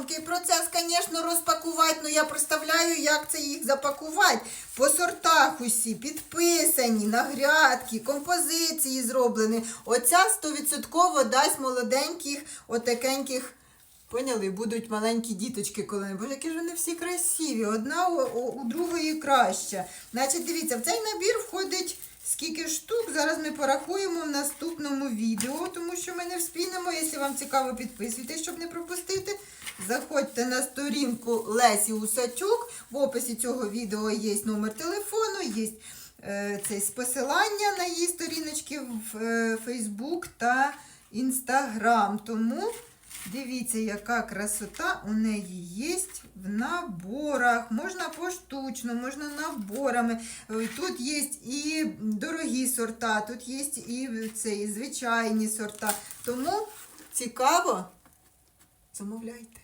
тонкий процес, звісно, розпакувати, але я представляю, як це їх запакувати. По сортах усі підписані, нагрядки, композиції зроблені. Оця 100% дасть молоденьких, отакеньких. Поняли, будуть маленькі діточки коли Боже, які ж вони всі красиві. Одна у, у, другої краща. Значить, дивіться, в цей набір входить скільки штук. Зараз ми порахуємо в наступному відео, тому що ми не вспінемо. Якщо вам цікаво, підписуйтесь, щоб не пропустити. Заходьте на сторінку Лесі Усачук. В описі цього відео є номер телефону, є е, це посилання на її сторіночки в е, Facebook та Instagram. Тому дивіться, яка красота у неї є в наборах. Можна поштучно, можна наборами. Е, Тут є і дорогі сорта, тут є і цей, звичайні сорта. Тому цікаво, замовляйте.